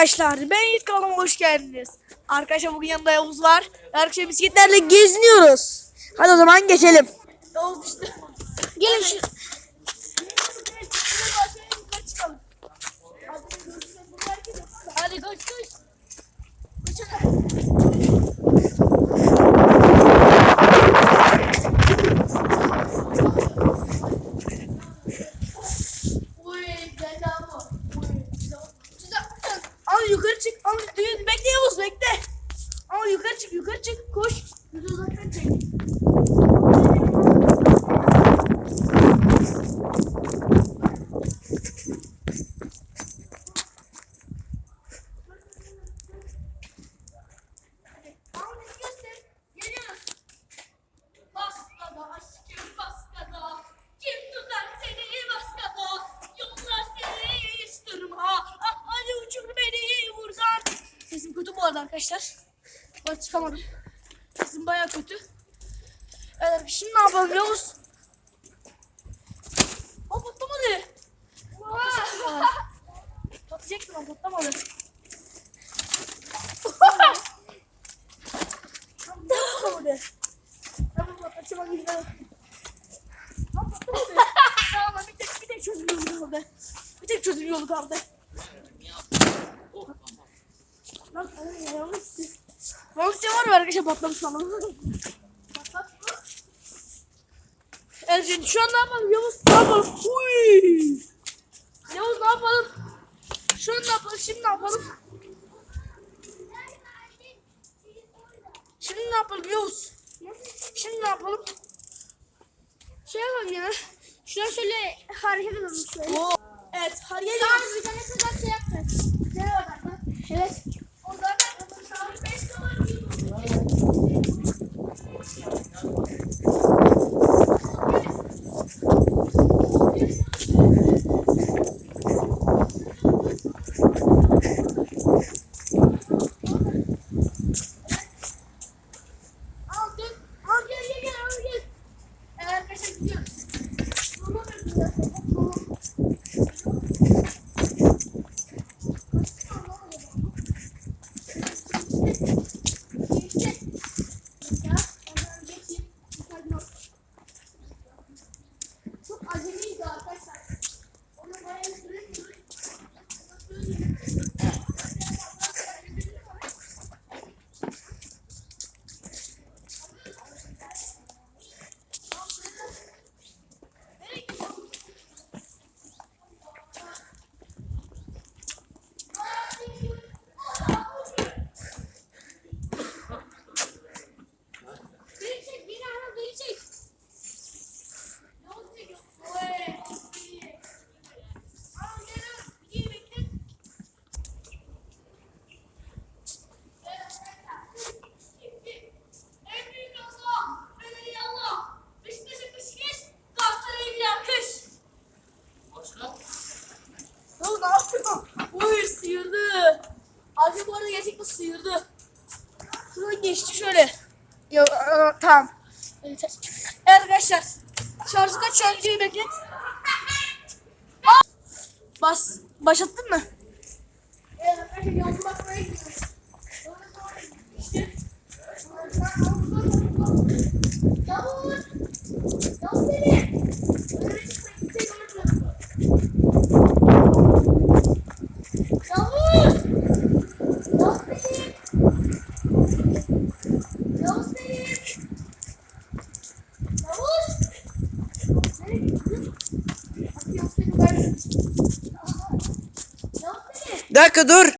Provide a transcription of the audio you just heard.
arkadaşlar. Ben Yiğit kanalıma hoş geldiniz. Arkadaşlar bugün yanında Yavuz var. Arkadaşlar bisikletlerle geziniyoruz. Hadi o zaman geçelim. Yavuz işte. Gelin şu. Arkadaşlar. Bak çıkamadım. Sesim baya kötü. Evet şimdi ne yapalım Yavuz? O patlamadı. Aa, Patlayacaktım ama patlamadı. Patlamadı. Tamam patlatacağım patlamadı. Tamam bir tek bir tek çözüm yolu kaldı. Bir tek çözüm yolu kaldı. Lan oğlum ya yanlış. Yanlış var mı arkadaşlar patlamış. Patlat. Evet şimdi şu an ne yapalım Yavuz? Ne yapalım? Uy! Yavuz ne yapalım? Şu an ne yapalım? Şimdi ne yapalım? Şimdi ne yapalım Yavuz? Şimdi ne yapalım? Şey yapalım ya. Şuna şöyle hareket edelim şöyle. Evet hadi Tamam geliyoruz. bir tane kadar şey yaptık. Çok acemiydi arkadaşlar. Uy sıyırdı. Abi bu arada gerçekten sıyırdı. Şuradan geçti şöyle. Ya, aa, tamam. Evet arkadaşlar. Şarjı kaç videoyu beklet. Bas. Başlattın mı? Evet, arkadaşlar yolcu bakmaya gidiyoruz. İşte. Yavuz! Yavuz beni! Önüme çıkmayın, kimseyi görmüyorum. Yavuz! Yavuz beni! Yavuz beni! Yavuz! Nereye gidiyorsun? Bak Yavuz beni ver. Yavuz beni! Bir dakika dur.